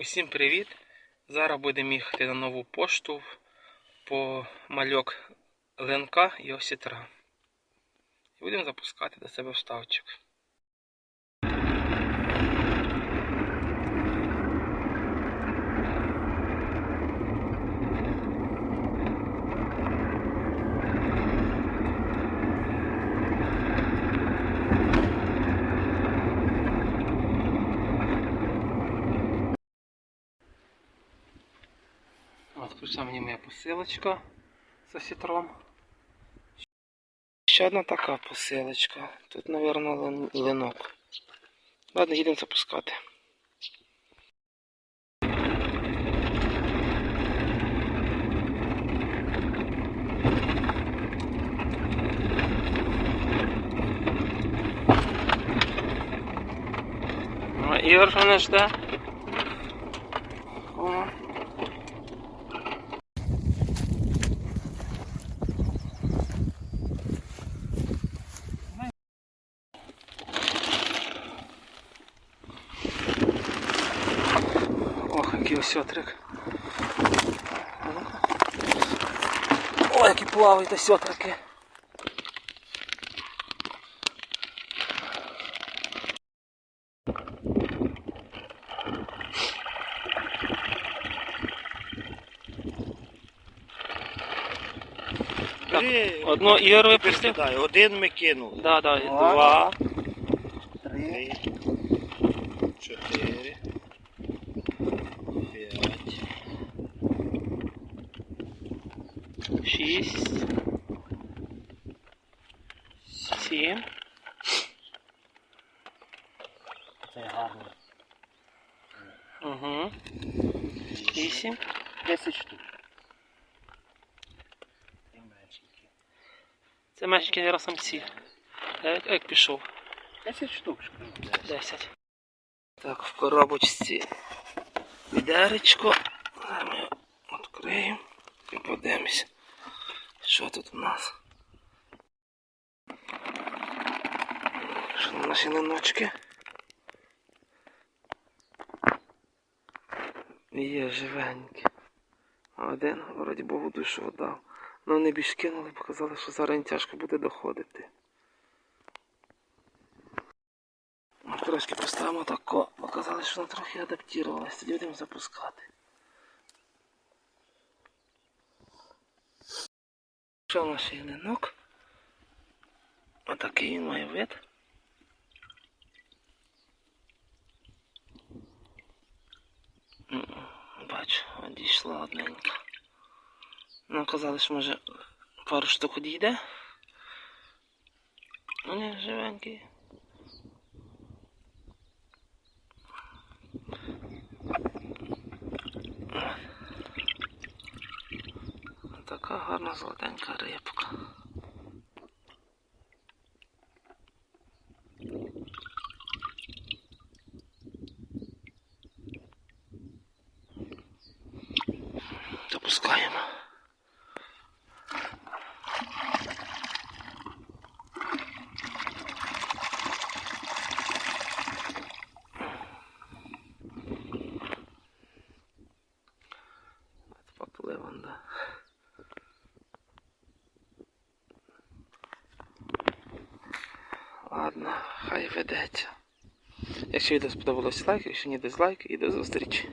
Усім привіт! Зараз будемо їхати на нову пошту по мальок ЛНК і осітра. І будемо запускати до себе вставчик. От прийшла мені моя посилочка з осітром. Ще одна така посилочка. Тут, мабуть, линок. Ладно, їдемо запускати. О, Ігор мене жде. Який осьотрик. Ой, які плавають осьотрики. Бери, Одно Ігор випустив. Один ми кинули. Да, да, Два. два. Три, шість, сім, Це гарно. угу. вісім, Десять штук. Це меншенькі зараз самці. Як, як пішов? Десять штук. Десять. Так, в коробочці відеречко. Зараз ми відкриємо і подивимося. Що тут у нас? Що на наші линочки? Є живенькі. Один, вроді Богу, душу дав. Ну вони більш кинули, показали, що зараз тяжко буде доходити. Трошки поставимо тако, показали, що вона трохи адаптувалася, тоді будемо запускати. Що в нас є? Отакий він має вид. Бач, одійшла одненька. Ну, казали, що може пару штук одійде. Вони живенькі. Така гарна золотенька рибка. Запускаємо. Поплив. Ладно, хай ведеться. Якщо відео сподобалось лайк, якщо ні дизлайк і до зустрічі.